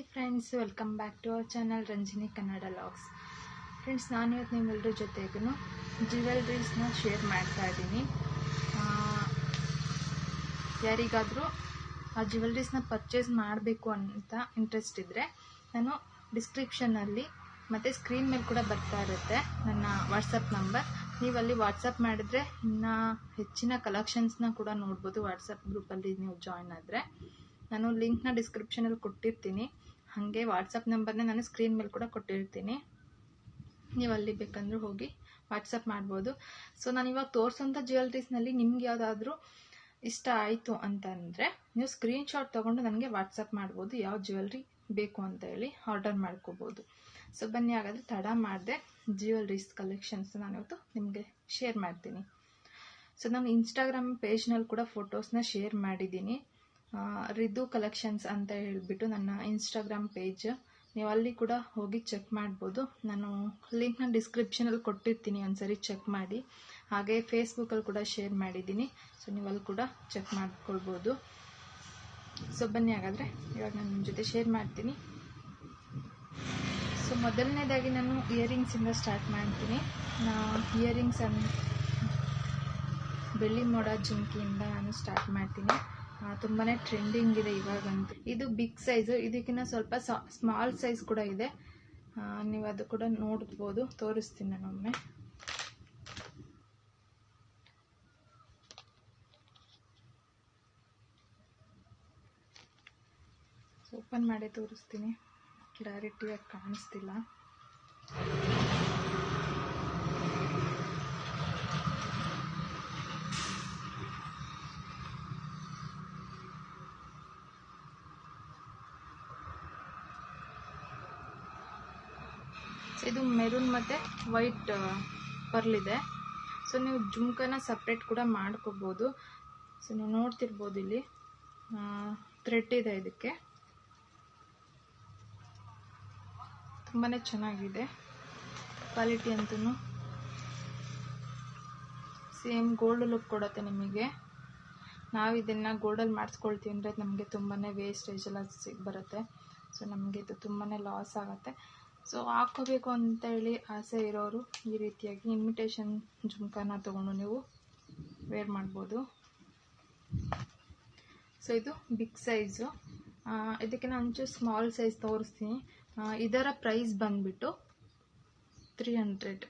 Hi friends welcome back to our channel Ranjini Kannada vlogs friends ನಾನು ಇವತ್ತು ನಿಮ್ಮೆಲ್ಲರ ಜೊತೆಗೂ ಜ್ಯುವೆಲ್ರೀಸ್ನ ಶೇರ್ ಮಾಡ್ತಾ ಇದ್ದೀನಿ. ಯಾರಿಗಾದರೂ ಆ ಜ್ಯುವೆಲ್ರೀಸ್ನ ಪರ್ಚೇಸ್ ಮಾಡಬೇಕು ಅಂತ ಇಂಟ್ರೆಸ್ಟ್ ಇದ್ದರೆ ನಾನು ಡಿಸ್ಕ್ರಿಪ್ಷನಲ್ಲಿ ಮತ್ತು ಸ್ಕ್ರೀನ್ ಮೇಲೆ ಕೂಡ ಬರ್ತಾ ಇರುತ್ತೆ ನನ್ನ ವಾಟ್ಸಪ್ ನಂಬರ್ ನೀವು ಅಲ್ಲಿ ವಾಟ್ಸಪ್ ಮಾಡಿದರೆ ಇನ್ನು ಹೆಚ್ಚಿನ ಕಲೆಕ್ಷನ್ಸ್ನ ಕೂಡ ನೋಡ್ಬೋದು ವಾಟ್ಸಪ್ ಗ್ರೂಪಲ್ಲಿ ನೀವು ಜಾಯ್ನ್ ಆದರೆ. ನಾನು ಲಿಂಕ್ನ ಡಿಸ್ಕ್ರಿಪ್ಷನಲ್ಲಿ ಕೊಟ್ಟಿರ್ತೀನಿ. ಹಾಗೆ ವಾಟ್ಸಪ್ ನಂಬರ್ನ ನಾನು ಸ್ಕ್ರೀನ್ ಮೇಲೆ ಕೂಡ ಕೊಟ್ಟಿರ್ತೀನಿ. ನೀವು ಅಲ್ಲಿ ಬೇಕಂದ್ರೂ ಹೋಗಿ ವಾಟ್ಸಪ್ ಮಾಡ್ಬೋದು. ಸೊ ನಾನು ಇವಾಗ ತೋರಿಸೋಂಥ ಜ್ಯುವೆಲ್ರೀಸ್ನಲ್ಲಿ ನಿಮ್ಗೆ ಯಾವುದಾದ್ರೂ ಇಷ್ಟ ಆಯಿತು ಅಂತಂದರೆ, ನೀವು ಸ್ಕ್ರೀನ್ಶಾಟ್ ತೊಗೊಂಡು ನನಗೆ ವಾಟ್ಸಪ್ ಮಾಡ್ಬೋದು. ಯಾವ ಜ್ಯುವೆಲ್ರಿ ಬೇಕು ಅಂತ ಹೇಳಿ ಆರ್ಡರ್ ಮಾಡ್ಕೋಬೋದು. ಸೊ ಬನ್ನಿ, ಹಾಗಾದರೆ ತಡ ಮಾಡಿದೆ ಜ್ಯುವೆಲ್ರೀಸ್ ಕಲೆಕ್ಷನ್ಸ್ ನಾನು ಇವತ್ತು ನಿಮಗೆ ಶೇರ್ ಮಾಡ್ತೀನಿ. ಸೊ ನಾನು ಇನ್ಸ್ಟಾಗ್ರಾಮ್ ಪೇಜ್ನಲ್ಲಿ ಕೂಡ ಫೋಟೋಸ್ನ ಶೇರ್ ಮಾಡಿದ್ದೀನಿ. ರಿದು ಕಲೆಕ್ಷನ್ಸ್ ಅಂತ ಹೇಳಿಬಿಟ್ಟು ನನ್ನ ಇನ್ಸ್ಟಾಗ್ರಾಮ್ ಪೇಜ್ ನೀವು ಅಲ್ಲಿ ಕೂಡ ಹೋಗಿ ಚೆಕ್ ಮಾಡ್ಬೋದು. ನಾನು ಲಿಂಕ್ನ ಡಿಸ್ಕ್ರಿಪ್ಷನಲ್ಲಿ ಕೊಟ್ಟಿರ್ತೀನಿ ಒಂದ್ಸರಿ ಚೆಕ್ ಮಾಡಿ. ಹಾಗೆ ಫೇಸ್ಬುಕ್ಕಲ್ಲಿ ಕೂಡ ಶೇರ್ ಮಾಡಿದ್ದೀನಿ. ಸೊ ನೀವು ಅಲ್ಲಿ ಕೂಡ ಚೆಕ್ ಮಾಡ್ಕೊಳ್ಬೋದು. ಸೊ ಬನ್ನಿ ಹಾಗಾದರೆ. ಇವಾಗ ನಾನು ನಿಮ್ಮ ಜೊತೆ ಶೇರ್ ಮಾಡ್ತೀನಿ. ಸೊ ಮೊದಲನೇದಾಗಿ ನಾನು ಇಯರಿಂಗ್ಸಿಂದ ಸ್ಟಾರ್ಟ್ ಮಾಡ್ತೀನಿ. ನಾ ಇಯರಿಂಗ್ಸ್ ಬೆಳ್ಳಿ ಮೋಡ ಜಿಂಕಿಯಿಂದ ನಾನು ಸ್ಟಾರ್ಟ್ ಮಾಡ್ತೀನಿ. ತುಂಬಾ ಟ್ರೆಂಡಿಂಗ್ ಇದೆ ಇವಾಗಂತೂ. ಇದು ಬಿಗ್ ಸೈಜು ಇದಕ್ಕಿಂತ ಸ್ವಲ್ಪ ಸ್ಮಾಲ್ ಸೈಜ್ ಕೂಡ ಇದೆ. ನೀವು ಅದು ಕೂಡ ನೋಡ್ಬೋದು, ತೋರಿಸ್ತೀನಿ ನಾನೊಮ್ಮೆ. ಓಪನ್ ಮಾಡಿ ತೋರಿಸ್ತೀನಿ. ಕ್ಲಾರಿಟಿಯಾಗಿ ಕಾಣಿಸ್ತಿಲ್ಲ. ಇದು ಮತ್ತು ವೈಟ್ ಪರ್ಲಿದೆ ಸೊ ನೀವು ಜುಮ್ಕನ ಸಪ್ರೇಟ್ ಕೂಡ ಮಾಡ್ಕೋಬೋದು. ಸೊ ನೀವು ನೋಡ್ತಿರ್ಬೋದು ಇಲ್ಲಿ. ಥ್ರೆಡ್ ಇದೆ ಇದಕ್ಕೆ. ತುಂಬಾ ಚೆನ್ನಾಗಿದೆ. ಕ್ವಾಲಿಟಿ ಅಂತೂ ಸೇಮ್ ಗೋಲ್ಡ್ ಲುಕ್ ಕೊಡುತ್ತೆ ನಿಮಗೆ. ನಾವು ಇದನ್ನು ಗೋಲ್ಡಲ್ಲಿ ಮಾಡಿಸ್ಕೊಳ್ತೀವಿ ಅಂದರೆ ನಮಗೆ ತುಂಬಾ ವೇಸ್ಟೇಜ್ ಎಲ್ಲ ಸಿಗ್, ಬರುತ್ತೆ. ಸೊ ನಮಗೆ ಇದು ತುಂಬಾ ಲಾಸ್ ಆಗುತ್ತೆ. ಸೊ ಹಾಕೋಬೇಕು ಅಂತ ಹೇಳಿ ಆಸೆ ಇರೋರು ಈ ರೀತಿಯಾಗಿ ಇನ್ವಿಟೇಷನ್ ಜುಮ್ಕಾನ ತೊಗೊಂಡು ನೀವು ವೇರ್ ಮಾಡ್ಬೋದು. ಸೊ ಇದು ಬಿಗ್ ಸೈಜು ಇದಕ್ಕೆ ನಾನು ಒಂಚೂರು ಸ್ಮಾಲ್ ಸೈಜ್ ತೋರಿಸ್ತೀನಿ. ಇದರ ಪ್ರೈಸ್ ಬಂದುಬಿಟ್ಟು three hundred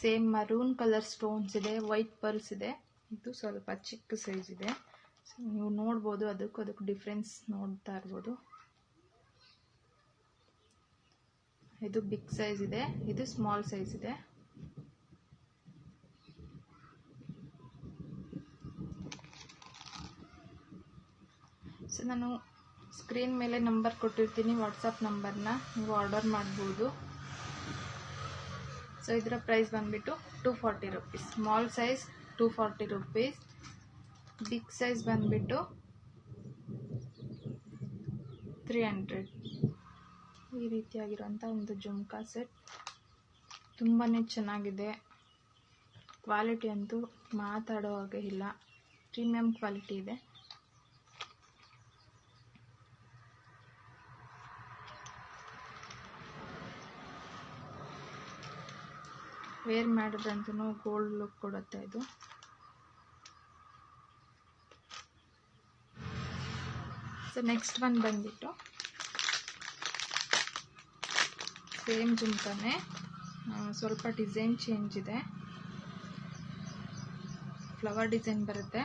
same maroon colour stones ಇದೆ ವೈಟ್ ಪರ್ಲ್ಸ್ ಇದೆ. ಇದು ಸ್ವಲ್ಪ ಚಿಕ್ಕ ಸೈಜ್ ಇದೆ. ಸೊ ನೀವು ನೋಡ್ಬೋದು, ಅದಕ್ಕೂ ಅದಕ್ಕೂ ಡಿಫ್ರೆನ್ಸ್ ನೋಡ್ತಾ ಇರ್ಬೋದು. ಇದು ಬಿಗ್ ಸೈಜ್ ಇದೆ, ಇದು ಸ್ಮಾಲ್ ಸೈಜ್ ಇದೆ. ಸೊ ನಾನು ಸ್ಕ್ರೀನ್ ಮೇಲೆ ನಂಬರ್ ಕೊಟ್ಟಿರ್ತೀನಿ ವಾಟ್ಸಪ್ ನಂಬರ್ನ ನೀವು ಆರ್ಡರ್ ಮಾಡ್ಬೋದು. ಸೊ ಇದರ ಪ್ರೈಸ್ ಬಂದುಬಿಟ್ಟು two forty rupees small size two forty rupees big size ಬಂದುಬಿಟ್ಟು ತ್ರೀ ಹಂಡ್ರೆಡ್ ಈ ರೀತಿಯಾಗಿರೋಂಥ ಒಂದು ಜುಮ್ಕಾ ಸೆಟ್. ತುಂಬಾ ಚೆನ್ನಾಗಿದೆ. ಕ್ವಾಲಿಟಿ ಅಂತೂ ಮಾತಾಡೋ ಹಾಗೆ ಇಲ್ಲ. ಪ್ರೀಮಿಯಂ ಕ್ವಾಲಿಟಿ ಇದೆ. ವೇರ್ ಮಾಡಿದ್ರಂತೂ ಗೋಲ್ಡ್ ಲುಕ್ ಕೊಡುತ್ತೆ ಇದು. ಸೊ ನೆಕ್ಸ್ಟ್ ಒನ್ ಬಂದ್ಬಿಟ್ಟು ಸೇಮ್ ಜುಮ್ಕಾನೆ ಸ್ವಲ್ಪ ಡಿಸೈನ್ ಚೇಂಜ್ ಇದೆ. ಫ್ಲವರ್ ಡಿಸೈನ್ ಬರುತ್ತೆ.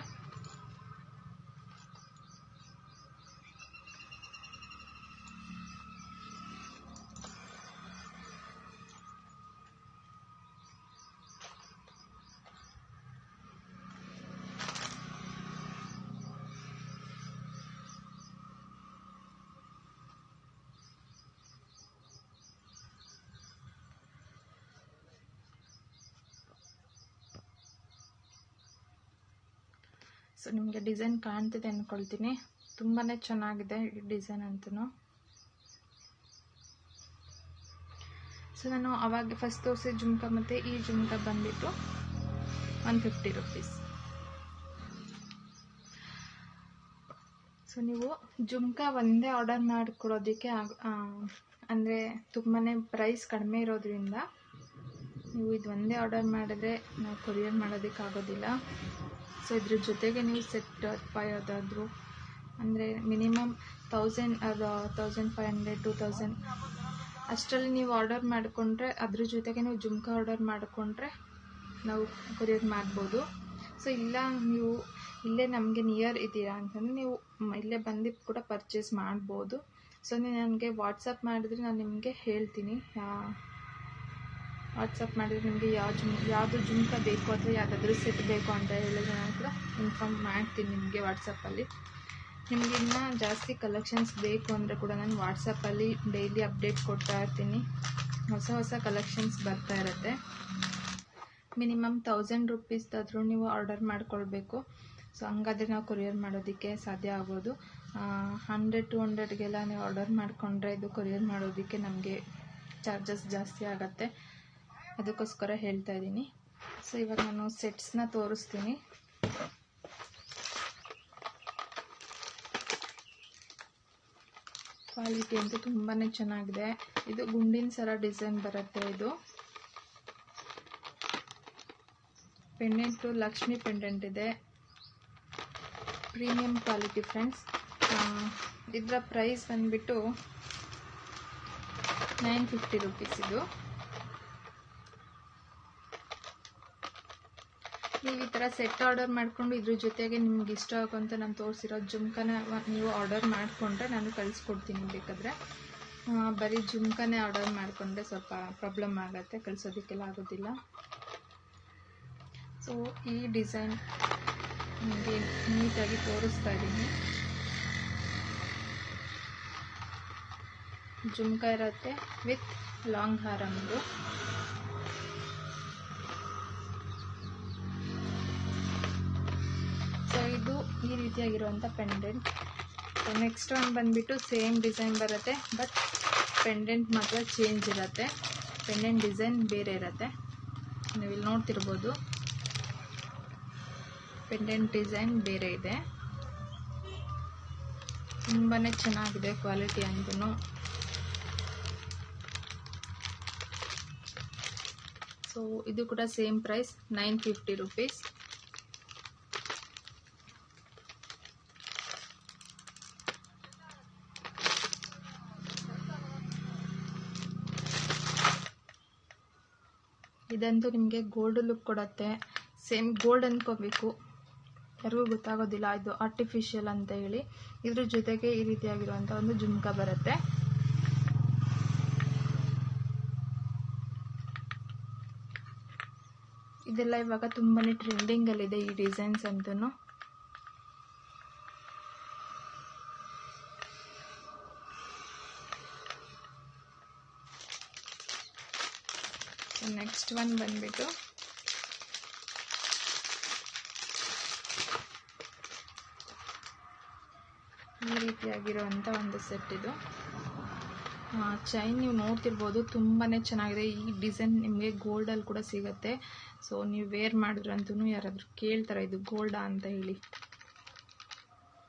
ಸೊ, ನಿಮಗೆ ಡಿಸೈನ್ ಕಾಣ್ತಿದೆ ಅಂದ್ಕೊಳ್ತೀನಿ ತುಂಬಾ ಚೆನ್ನಾಗಿದೆ ಈ ಡಿಸೈನ್ ಅಂತೂ ಸೊ ನಾನು ಅವಾಗ ಫಸ್ಟ್ ತೋರಿಸಿ ಜುಮ್ಕಾ ಮತ್ತು ಈ ಜುಮ್ಕಾ ಬಂದ್ಬಿಟ್ಟು ಒನ್ ಫಿಫ್ಟಿ ರುಪೀಸ್ ಸೊ ನೀವು ಜುಮ್ಕಾ ಒಂದೇ ಆರ್ಡರ್ ಮಾಡಿಕೊಡೋದಕ್ಕೆ ಅಂದರೆ ತುಂಬಾ ಪ್ರೈಸ್ ಕಡಿಮೆ ಇರೋದ್ರಿಂದ ನೀವು ಇದು ಒಂದೇ ಆರ್ಡರ್ ಮಾಡಿದ್ರೆ ನಾವು ಕೊರಿಯರ್ ಮಾಡೋದಕ್ಕೆ ಆಗೋದಿಲ್ಲ ಸೊ ಇದ್ರ ಜೊತೆಗೆ ನೀವು ಸೆಟ್ ಅಥವಾ ಯಾವುದಾದ್ರೂ ಅಂದರೆ ಮಿನಿಮಮ್ ತೌಸಂಡ್ ಅದು thousand five hundred two thousand ಅಷ್ಟರಲ್ಲಿ ನೀವು ಆರ್ಡರ್ ಮಾಡಿಕೊಂಡ್ರೆ, ಅದ್ರ ಜೊತೆಗೆ ನೀವು ಜುಮ್ಕಾ ಆರ್ಡರ್ ಮಾಡಿಕೊಂಡ್ರೆ ನಾವು ಕೊರಿಯರ್ ಮಾಡ್ಬೋದು. ಸೊ ಇಲ್ಲ ನೀವು ಇಲ್ಲೇ ನಮಗೆ ನಿಯರ್ ಇದ್ದೀರಾ ಅಂತಂದರೆ ನೀವು ಇಲ್ಲೇ ಬಂದು ಕೂಡ ಪರ್ಚೇಸ್ ಮಾಡ್ಬೋದು. ಸೊ ನೀವು ನನಗೆ ವಾಟ್ಸಪ್ ಮಾಡಿದ್ರೆ ನಾನು ನಿಮಗೆ ಹೇಳ್ತೀನಿ. ವಾಟ್ಸಪ್ ಮಾಡಿದ್ರೆ ನಿಮಗೆ ಯಾವ ಜುಮ್, ಯಾವುದು ಜುಮ್ಕ ಬೇಕು ಅಥವಾ ಯಾವುದಾದ್ರೂ ಸೆಟ್ ಬೇಕು ಅಂತ ಹೇಳಿದ್ರೆ ನಾನು ಕೂಡ ಇನ್ಫಾರ್ಮ್ ಮಾಡ್ತೀನಿ ನಿಮಗೆ ವಾಟ್ಸಪ್ಪಲ್ಲಿ. ನಿಮಗೆ ಇನ್ನೂ ಜಾಸ್ತಿ ಕಲೆಕ್ಷನ್ಸ್ ಬೇಕು ಅಂದರೆ ಕೂಡ ನಾನು ವಾಟ್ಸಪ್ಪಲ್ಲಿ ಡೈಲಿ ಅಪ್ಡೇಟ್ ಕೊಡ್ತಾ ಇರ್ತೀನಿ. ಹೊಸ ಹೊಸ ಕಲೆಕ್ಷನ್ಸ್ ಬರ್ತಾ ಇರುತ್ತೆ. ಮಿನಿಮಮ್ ತೌಸಂಡ್ ರುಪೀಸ್ದಾದರೂ ನೀವು ಆರ್ಡರ್ ಮಾಡ್ಕೊಳ್ಬೇಕು. ಸೊ, ಹಂಗಾದ್ರೆ ನಾವು ಕೊರಿಯರ್ ಮಾಡೋದಕ್ಕೆ ಸಾಧ್ಯ ಆಗ್ಬೋದು ಹಂಡ್ರೆಡ್ ಟು ಹಂಡ್ರೆಡ್ಗೆಲ್ಲ ನೀವು ಆರ್ಡರ್ ಮಾಡಿಕೊಂಡ್ರೆ ಇದು ಕೊರಿಯರ್ ಮಾಡೋದಕ್ಕೆ ನಮಗೆ ಚಾರ್ಜಸ್ ಜಾಸ್ತಿ ಆಗುತ್ತೆ. ಅದಕ್ಕೋಸ್ಕರ ಹೇಳ್ತಾ ಇದ್ದೀನಿ. ಸೊ ಇವಾಗ ನಾನು ಸೆಟ್ಸ್ನ ತೋರಿಸ್ತೀನಿ. ಕ್ವಾಲಿಟಿ ಅಂತೂ ತುಂಬಾ ಚೆನ್ನಾಗಿದೆ. ಇದು ಗುಂಡಿನ ಸರ ಡಿಸೈನ್ ಬರುತ್ತೆ ಇದು. ಪೆಂಡೆಂಟು ಲಕ್ಷ್ಮಿ ಪೆಂಡೆಂಟ್ ಇದೆ. ಪ್ರೀಮಿಯಂ ಕ್ವಾಲಿಟಿ ಫ್ರೆಂಡ್ಸ್ ಇದರ ಪ್ರೈಸ್ ಬಂದುಬಿಟ್ಟು ನೈನ್ ಫಿಫ್ಟಿ ರುಪೀಸ್ ಇದು. ನೀವು ಈ ಥರ ಸೆಟ್ ಆರ್ಡರ್ ಮಾಡಿಕೊಂಡು ಇದ್ರ ಜೊತೆಗೆ ನಿಮ್ಗೆ ಇಷ್ಟ ಆಗೋಂತ ನಾನು ತೋರಿಸಿರೋ ಜುಮ್ಕನ ನೀವು ಆರ್ಡರ್ ಮಾಡಿಕೊಂಡ್ರೆ ನಾನು ಕಳಿಸ್ಕೊಡ್ತೀನಿ ಬೇಕಾದರೆ. ಬರೀ ಜುಮ್ಕನೇ ಆರ್ಡರ್ ಮಾಡಿಕೊಂಡ್ರೆ ಸ್ವಲ್ಪ ಪ್ರಾಬ್ಲಮ್ ಆಗುತ್ತೆ, ಕಳಿಸೋದಕ್ಕೆಲ್ಲ ಆಗೋದಿಲ್ಲ. ಸೊ ಈ ಡಿಸೈನ್ ನಿಮಗೆ ನೀಟಾಗಿ ತೋರಿಸ್ತಾ ಇದ್ದೀನಿ. ಜುಮ್ಕ ಇರುತ್ತೆ ವಿತ್ ಲಾಂಗ್ ಹಾರಮ್ದು ಈ ರೀತಿಯಾಗಿರುವಂಥ ಪೆಂಡೆಂಟ್ ಸೊ ನೆಕ್ಸ್ಟ್ ಒನ್ ಬಂದುಬಿಟ್ಟು ಸೇಮ್ ಡಿಸೈನ್ ಬರುತ್ತೆ ಬಟ್ ಪೆಂಡೆಂಟ್ ಮಾತ್ರ ಚೇಂಜ್ ಇರುತ್ತೆ. ಪೆಂಡೆಂಟ್ ಡಿಸೈನ್ ಬೇರೆ ಇರುತ್ತೆ. ನೀವು ಇಲ್ಲಿ ನೋಡ್ತಿರ್ಬೋದು. ಪೆಂಡೆಂಟ್ ಡಿಸೈನ್ ಬೇರೆ ಇದೆ. ತುಂಬಾ ಚೆನ್ನಾಗಿದೆ ಕ್ವಾಲಿಟಿ ಅಂತೂ ಸೊ ಇದು ಕೂಡ same price nine fifty rupees ಇದಂತೂ ನಿಮಗೆ ಗೋಲ್ಡ್ ಲುಕ್ ಕೊಡುತ್ತೆ. ಸೇಮ್ ಗೋಲ್ಡ್ ಅಂದ್ಕೋಬೇಕು ಯಾರಿಗೂ ಗೊತ್ತಾಗೋದಿಲ್ಲ, ಇದು ಆರ್ಟಿಫಿಷಿಯಲ್ ಅಂತ ಹೇಳಿ. ಇದ್ರ ಜೊತೆಗೆ ಈ ರೀತಿಯಾಗಿರುವಂಥ ಒಂದು ಜುಮ್ಕ ಬರುತ್ತೆ. ಇದೆಲ್ಲ ಇವಾಗ ತುಂಬಾ ಟ್ರೆಂಡಿಂಗಲ್ಲಿದೆ ಈ ಡಿಸೈನ್ಸ್ ಅಂತೂ ನೆಕ್ಸ್ಟ್ ಒನ್ ಬಂದ್ಬಿಟ್ಟು. ಈ ರೀತಿಯಾಗಿರುವಂಥ ಒಂದು ಸೆಟ್ ಇದು. ಚೈನ್ ನೀವು ನೋಡ್ತಿರ್ಬೋದು ತುಂಬಾ ಚೆನ್ನಾಗಿದೆ. ಈ ಡಿಸೈನ್ ನಿಮಗೆ ಗೋಲ್ಡಲ್ಲಿ ಕೂಡ ಸಿಗುತ್ತೆ. ಸೊ ನೀವು ವೇರ್ ಮಾಡಿದ್ರಂತೂ ಯಾರಾದರೂ ಕೇಳ್ತಾರೆ, ಇದು ಗೋಲ್ಡಾ ಅಂತ ಹೇಳಿ.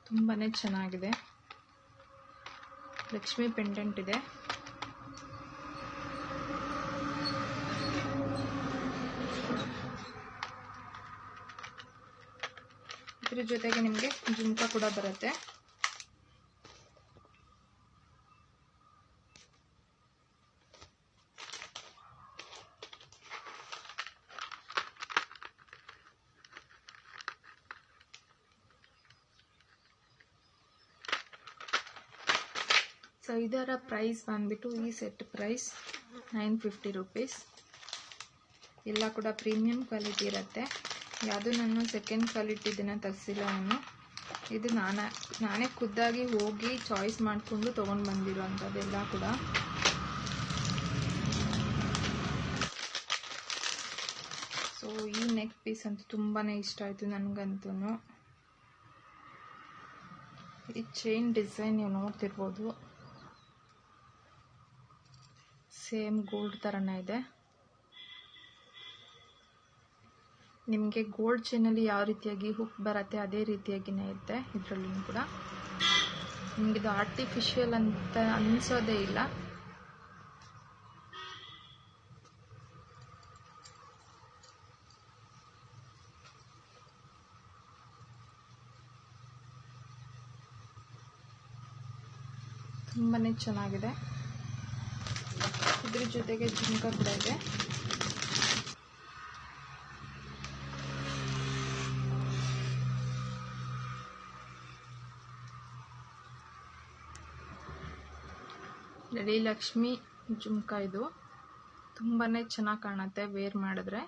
ತುಂಬಾ ಚೆನ್ನಾಗಿದೆ. ಲಕ್ಷ್ಮಿ ಪೆಂಡೆಂಟ್ ಇದೆ. ಇದ್ರ ಜೊತೆಗೆ ನಿಮಗೆ ಜುಮ್ಕ ಕೂಡ ಬರುತ್ತೆ. ಸೊ ಇದರ ಪ್ರೈಸ್ ಬಂದ್ಬಿಟ್ಟು ಈ set price nine fifty rupees ಎಲ್ಲ ಕೂಡ ಪ್ರೀಮಿಯಂ ಕ್ವಾಲಿಟಿ ಇರುತ್ತೆ. ಯಾವುದು ನಾನು ಸೆಕೆಂಡ್ ಕ್ವಾಲಿಟಿ ಇದನ್ನು ತರಿಸಿಲ್ಲ ನಾನು ಇದು ನಾನೇ ನಾನೇ ಖುದ್ದಾಗಿ ಹೋಗಿ ಚಾಯ್ಸ್ ಮಾಡಿಕೊಂಡು ತೊಗೊಂಡು ಬಂದಿರುವಂಥದ್ದೆಲ್ಲ ಕೂಡ. ಸೊ ಈ ನೆಕ್ ಪೀಸ್ ಅಂತೂ ತುಂಬಾ ಇಷ್ಟ ಆಯಿತು ನನಗಂತೂ ಈ ಚೈನ್ ಡಿಸೈನ್ ನೀವು ನೋಡ್ತಿರ್ಬೋದು. ಸೇಮ್ ಗೋಲ್ಡ್ ಥರನೇ ಇದೆ. ನಿಮಗೆ ಗೋಲ್ಡ್ ಚೈನಲ್ಲಿ ಯಾವ ರೀತಿಯಾಗಿ ಹುಕ್ ಬರುತ್ತೆ ಅದೇ ರೀತಿಯಾಗಿನೇ ಇರುತ್ತೆ ಇದರಲ್ಲೂ ಕೂಡ. ನಿಮಗಿದು ಆರ್ಟಿಫಿಷಿಯಲ್ ಅಂತ ಅನಿಸೋದೇ ಇಲ್ಲ. ತುಂಬಾ ಚೆನ್ನಾಗಿದೆ. ಇದ್ರ ಜೊತೆಗೆ ಜುಮ್ಕ ಕೂಡ ಇದೆ. ಲಲಿ ಲಕ್ಷ್ಮಿ ಜುಮ್ಕ ಇದು. ತುಂಬಾನೇ ಚೆನ್ನಾಗಿ ಕಾಣುತ್ತೆ ವೇರ್ ಮಾಡಿದ್ರೆ.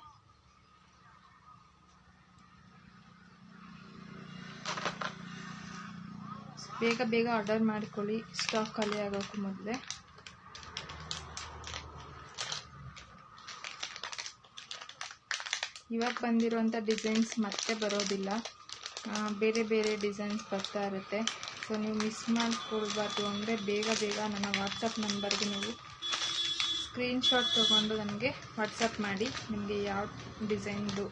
ಬೇಗ ಬೇಗ ಆರ್ಡರ್ ಮಾಡ್ಕೊಳ್ಳಿ. ಸ್ಟಾಕ್ ಖಾಲಿ ಆಗೋಕ್ಕೂ ಮೊದಲೇ. ಇವಾಗ ಬಂದಿರುವಂಥ ಡಿಸೈನ್ಸ್ ಮತ್ತೆ ಬರೋದಿಲ್ಲ. ಬೇರೆ ಬೇರೆ ಡಿಸೈನ್ಸ್ ಬರ್ತಾ ಇರುತ್ತೆ. ಸೊ ನೀವು ಮಿಸ್ ಮಾಡ್ಕೊಳ್ಬಾರ್ದು ಅಂದರೆ ಬೇಗ ಬೇಗ ನನ್ನ ವಾಟ್ಸಪ್ ನಂಬರ್ಗೆ ನೀವು ಸ್ಕ್ರೀನ್ಶಾಟ್ ತೊಗೊಂಡು ನನಗೆ ವಾಟ್ಸಪ್ ಮಾಡಿ ನಿಮಗೆ ಯಾವ ಡಿಸೈನ್ದು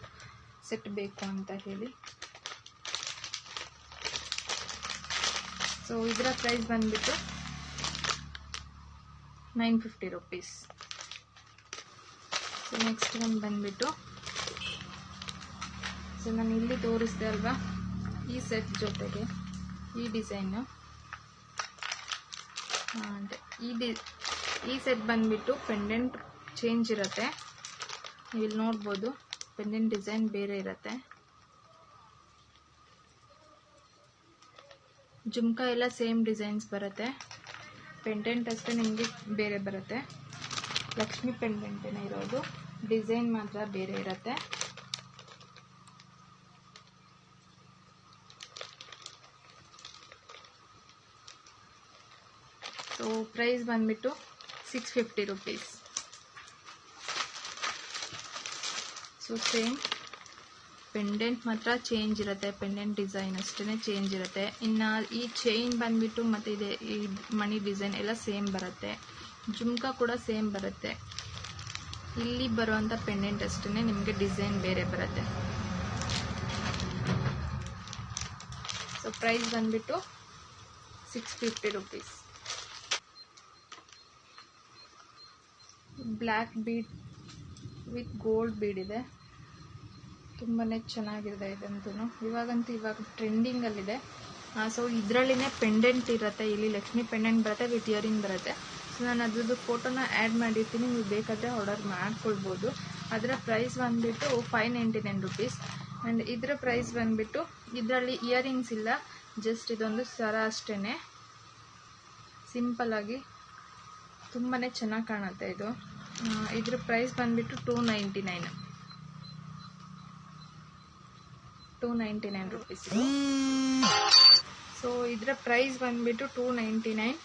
ಸೆಟ್ ಬೇಕು ಅಂತ ಹೇಳಿ. ಸೊ ಇದರ ಪ್ರೈಸ್ ಬಂದ್ಬಿಟ್ಟು nine fifty rupees so next ಒಂದು ಬಂದ್ಬಿಟ್ಟು ಸೊ ನಾನು ಇಲ್ಲಿ ತೋರಿಸ್ದೆ ಅಲ್ವಾ ಈ ಸೆಟ್ ಜೊತೆಗೆ. ಈ ಡಿಸೈನು ಅಂದರೆ ಈ ಡಿ, ಈ ಸೆಟ್ ಬಂದ್ಬಿಟ್ಟು ಪೆಂಡೆಂಟ್ ಚೇಂಜ್ ಇರುತ್ತೆ. ಇಲ್ಲಿ ನೋಡ್ಬೋದು ಪೆಂಡೆಂಟ್ ಡಿಸೈನ್ ಬೇರೆ ಇರುತ್ತೆ. ಜುಮ್ಕಾ ಎಲ್ಲ ಸೇಮ್ ಡಿಸೈನ್ಸ್ ಬರುತ್ತೆ. ಪೆಂಡೆಂಟ್ ಅಷ್ಟೇ ನಿಮಗೆ ಬೇರೆ ಬರುತ್ತೆ. ಲಕ್ಷ್ಮಿ ಪೆಂಡೆಂಟೇನೆ ಇರೋದು ಡಿಸೈನ್ ಮಾತ್ರ ಬೇರೆ ಇರುತ್ತೆ. ಪ್ರೈಸ್ ಬಂದ್ಬಿಟ್ಟು six fifty rupees so same pendant ಮಾತ್ರ ಚೇಂಜ್ ಇರುತ್ತೆ. ಪೆಂಡೆಂಟ್ ಡಿಸೈನ್ ಅಷ್ಟೇ ಚೇಂಜ್ ಇರುತ್ತೆ. ಇನ್ನು ಈ ಚೈನ್ ಬಂದ್ಬಿಟ್ಟು ಮತ್ತು ಇದೆ, ಈ ಮಣಿ ಡಿಸೈನ್ ಎಲ್ಲ ಸೇಮ್ ಬರುತ್ತೆ. ಜುಮ್ಕ ಕೂಡ ಸೇಮ್ ಬರುತ್ತೆ. ಇಲ್ಲಿ ಬರುವಂಥ ಪೆಂಡೆಂಟ್ ಅಷ್ಟೇ ನಿಮಗೆ ಡಿಸೈನ್ ಬೇರೆ ಬರುತ್ತೆ. ಸೊ ಪ್ರೈಸ್ ಬಂದ್ಬಿಟ್ಟು six fifty rupees black bead with gold bead ಇದೆ. ತುಂಬಾ ಚೆನ್ನಾಗಿದೆ ಇದಂತೂ. ಇವಾಗಂತೂ ಇವಾಗ ಟ್ರೆಂಡಿಂಗಲ್ಲಿದೆ. ಸೊ ಇದರಲ್ಲಿನೇ ಪೆಂಡೆಂಟ್ ಇರುತ್ತೆ. ಇಲ್ಲಿ ಲಕ್ಷ್ಮಿ ಪೆಂಡೆಂಟ್ ಬರುತ್ತೆ, ವಿತ್ ಇಯರಿಂಗ್ ಬರುತ್ತೆ. ಸೊ ನಾನು ಅದ್ರದ್ದು ಫೋಟೋನ ಆ್ಯಡ್ ಮಾಡಿರ್ತೀನಿ. ನೀವು ಬೇಕಾದರೆ ಆರ್ಡರ್ ಮಾಡ್ಕೊಳ್ಬೋದು. ಅದರ ಪ್ರೈಸ್ ಬಂದುಬಿಟ್ಟು five ninety nine rupees. And ಇದರ ಪ್ರೈಸ್ ಬಂದುಬಿಟ್ಟು ಇದರಲ್ಲಿ ಇಯರಿಂಗ್ಸ್ ಇಲ್ಲ. ಜಸ್ಟ್ ಇದೊಂದು ಸರ ಅಷ್ಟೇ ಸಿಂಪಲ್ಲಾಗಿ ತುಂಬಾ ಚೆನ್ನಾಗಿ ಕಾಣುತ್ತೆ ಇದು. ಇದ್ರ ಪ್ರೈಸ್ ಬಂದುಬಿಟ್ಟು two ninety nine two ninety nine rupees so ಇದರ ಪ್ರೈಸ್ ಬಂದ್ಬಿಟ್ಟು ಟೂ ನೈಂಟಿ ನೈನ್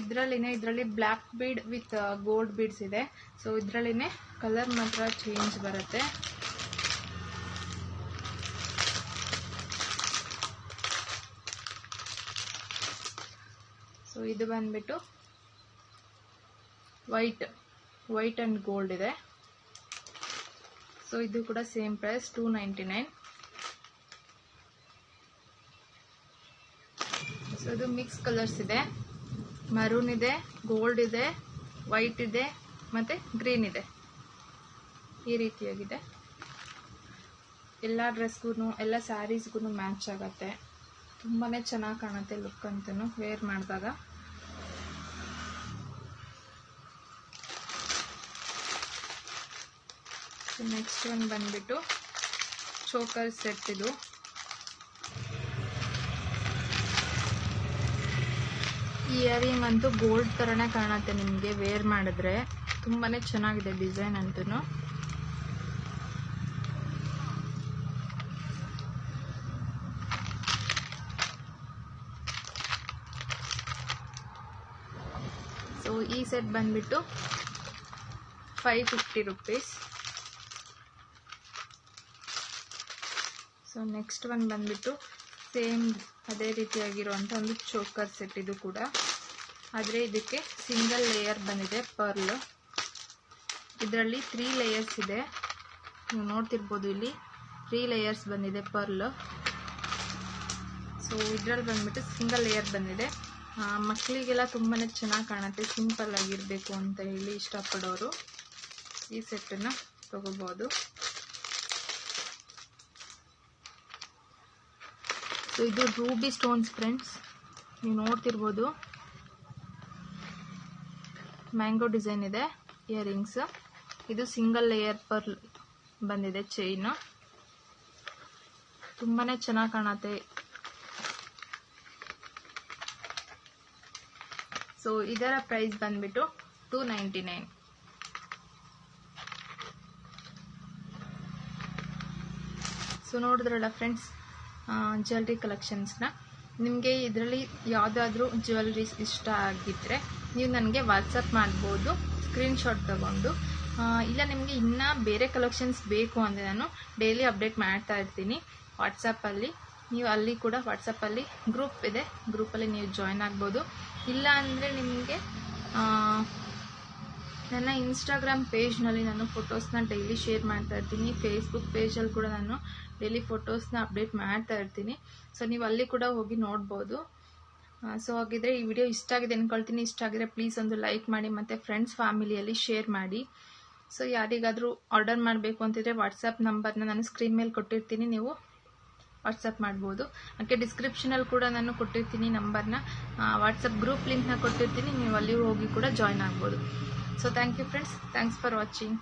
ಇದರಲ್ಲಿನೇ ಇದರಲ್ಲಿ black bead with gold beads ಇದೆ. ಸೊ ಇದರಲ್ಲಿನೇ ಕಲರ್ ಮಾತ್ರ ಚೇಂಜ್ ಬರುತ್ತೆ. ಸೊ ಇದು ಬಂದ್ಬಿಟ್ಟು ವೈಟ್ ವೈಟ್ ಆ್ಯಂಡ್ ಗೋಲ್ಡ್ ಇದೆ. ಸೊ ಇದು ಕೂಡ same price two ninety nine so ಇದು ಮಿಕ್ಸ್ ಕಲರ್ಸ್ ಇದೆ. ಮರೂನ್ ಇದೆ ಗೋಲ್ಡ್ ಇದೆ ವೈಟ್ ಇದೆ, ಮತ್ತು ಗ್ರೀನ್ ಇದೆ. ಈ ರೀತಿಯಾಗಿದೆ. ಎಲ್ಲ ಡ್ರೆಸ್ಗೂ ಎಲ್ಲ ಸ್ಯಾರೀಸ್ಗೂ ಮ್ಯಾಚ್ ಆಗುತ್ತೆ. ತುಂಬಾ ಚೆನ್ನಾಗಿ ಕಾಣುತ್ತೆ ಲುಕ್ ಅಂತೂ ವೇರ್ ಮಾಡಿದಾಗ. ನೆಕ್ಸ್ಟ್ ಒಂದು ಬಂದ್ಬಿಟ್ಟು ಚೋಕರ್ ಸೆಟ್ ಇದು. ಇಯರಿಂಗ್ ಅಂತೂ ಗೋಲ್ಡ್ ಥರನೇ ಕಾಣುತ್ತೆ ನಿಮಗೆ ವೇರ್ ಮಾಡಿದ್ರೆ. ತುಂಬಾ ಚೆನ್ನಾಗಿದೆ ಡಿಸೈನ್ ಅಂತೂ ಸೊ ಈ ಸೆಟ್ ಬಂದ್ಬಿಟ್ಟು five fifty rupees so next one ಬಂದ್ಬಿಟ್ಟು ಸೇಮ್ ಅದೇ ರೀತಿಯಾಗಿರುವಂಥ ಒಂದು ಚೋಕರ್ ಸೆಟ್ ಇದು ಕೂಡ. ಆದರೆ ಇದಕ್ಕೆ ಸಿಂಗಲ್ ಲೇಯರ್ ಬಂದಿದೆ, ಪರ್ಲ್. ಇದರಲ್ಲಿ ತ್ರೀ ಲೇಯರ್ಸ್ ಇದೆ. ನೀವು ನೋಡ್ತಿರ್ಬೋದು ಇಲ್ಲಿ ತ್ರೀ ಲೇಯರ್ಸ್ ಬಂದಿದೆ, ಪರ್ಲ್. ಸೊ ಇದರಲ್ಲಿ ಬಂದ್ಬಿಟ್ಟು ಸಿಂಗಲ್ ಲೇಯರ್ ಬಂದಿದೆ. ಮಕ್ಕಳಿಗೆಲ್ಲ ತುಂಬಾ ಚೆನ್ನಾಗಿ ಕಾಣುತ್ತೆ, ಸಿಂಪಲ್ ಆಗಿರಬೇಕು ಅಂತ ಹೇಳಿ ಇಷ್ಟಪಡೋರು ಈ ಸೆಟ್ಟನ್ನು ತಗೋಬೋದು. ಸೊ ಇದು ರೂಬಿ ಸ್ಟೋನ್ಸ್ ಫ್ರೆಂಡ್ಸ್ ನೀವು ನೋಡ್ತಿರ್ಬೋದು. ಮ್ಯಾಂಗೋ ಡಿಸೈನ್ ಇದೆ ಇಯರಿಂಗ್ಸ್ ಇದು ಸಿಂಗಲ್ ಲೇಯರ್ ಪರ್ಲ್ ಬಂದಿದೆ ಚೈನ್ ತುಂಬಾನೇ ಚೆನ್ನಾಗಿ ಕಾಣತ್ತೆ. ಸೊ ಇದರ ಪ್ರೈಸ್ ಬಂದ್ಬಿಟ್ಟು ಟೂ ನೈಂಟಿ ನೈನ್ ಸೊ ನೋಡಿದ್ರಲ್ಲ ಫ್ರೆಂಡ್ಸ್ ಜ್ಯುವೆಲ್ರಿ ಕಲೆಕ್ಷನ್ಸ್ನ ನಿಮಗೆ ಇದರಲ್ಲಿ ಯಾವುದಾದ್ರೂ ಜ್ಯುವೆಲ್ರೀಸ್ ಇಷ್ಟ ಆಗಿದ್ದರೆ ನೀವು ನನಗೆ ವಾಟ್ಸಪ್ ಮಾಡ್ಬೋದು ಸ್ಕ್ರೀನ್ಶಾಟ್ ತಗೊಂಡು. ಇಲ್ಲ ನಿಮಗೆ ಇನ್ನೂ ಬೇರೆ ಕಲೆಕ್ಷನ್ಸ್ ಬೇಕು ಅಂದರೆ ನಾನು ಡೈಲಿ ಅಪ್ಡೇಟ್ ಮಾಡ್ತಾ ಇರ್ತೀನಿ ವಾಟ್ಸಪ್ಪಲ್ಲಿ ನೀವು ಅಲ್ಲಿ ಕೂಡ ವಾಟ್ಸಪ್ಪಲ್ಲಿ ಗ್ರೂಪ್ ಇದೆ ಗ್ರೂಪಲ್ಲಿ ನೀವು ಜಾಯ್ನ್ ಆಗ್ಬೋದು. ಇಲ್ಲ ಅಂದರೆ ನಿಮಗೆ ನನ್ನ ಇನ್ಸ್ಟಾಗ್ರಾಮ್ ಪೇಜ್ನಲ್ಲಿ ನಾನು ಫೋಟೋಸ್ನ ಡೈಲಿ ಶೇರ್ ಮಾಡ್ತಾ ಇರ್ತೀನಿ. ಫೇಸ್ಬುಕ್ ಪೇಜಲ್ಲಿ ಕೂಡ ನಾನು ಡೈಲಿ ಫೋಟೋಸ್ನ ಅಪ್ಡೇಟ್ ಮಾಡ್ತಾ ಇರ್ತೀನಿ. ಸೊ ನೀವು ಅಲ್ಲಿ ಕೂಡ ಹೋಗಿ ನೋಡ್ಬೋದು. ಸೊ ಹಾಗಿದ್ರೆ ಈ ವಿಡಿಯೋ ಇಷ್ಟ ಆಗಿದೆ ಅನ್ಕೊಳ್ತೀನಿ. ಇಷ್ಟ ಆಗಿದ್ರೆ ಪ್ಲೀಸ್ ಒಂದು ಲೈಕ್ ಮಾಡಿ, ಮತ್ತು ಫ್ರೆಂಡ್ಸ್ ಫ್ಯಾಮಿಲಿಯಲ್ಲಿ ಶೇರ್ ಮಾಡಿ. ಸೊ ಯಾರಿಗಾದರೂ ಆರ್ಡರ್ ಮಾಡಬೇಕು ಅಂತಿದ್ರೆ ವಾಟ್ಸಪ್ ನಂಬರ್ನ ನಾನು ಸ್ಕ್ರೀನ್ ಮೇಲೆ ಕೊಟ್ಟಿರ್ತೀನಿ. ನೀವು ವಾಟ್ಸಪ್ ಮಾಡ್ಬೋದು. ಹಾಗೆ ಡಿಸ್ಕ್ರಿಪ್ಷನಲ್ಲಿ ಕೂಡ ನಾನು ಕೊಟ್ಟಿರ್ತೀನಿ ನಂಬರ್ನ ವಾಟ್ಸಪ್ ಗ್ರೂಪ್ ಲಿಂಕ್ನ ಕೊಟ್ಟಿರ್ತೀನಿ. ನೀವು ಅಲ್ಲಿ ಹೋಗಿ ಕೂಡ ಜಾಯ್ನ್ ಆಗ್ಬೋದು. so thank you friends thanks for watching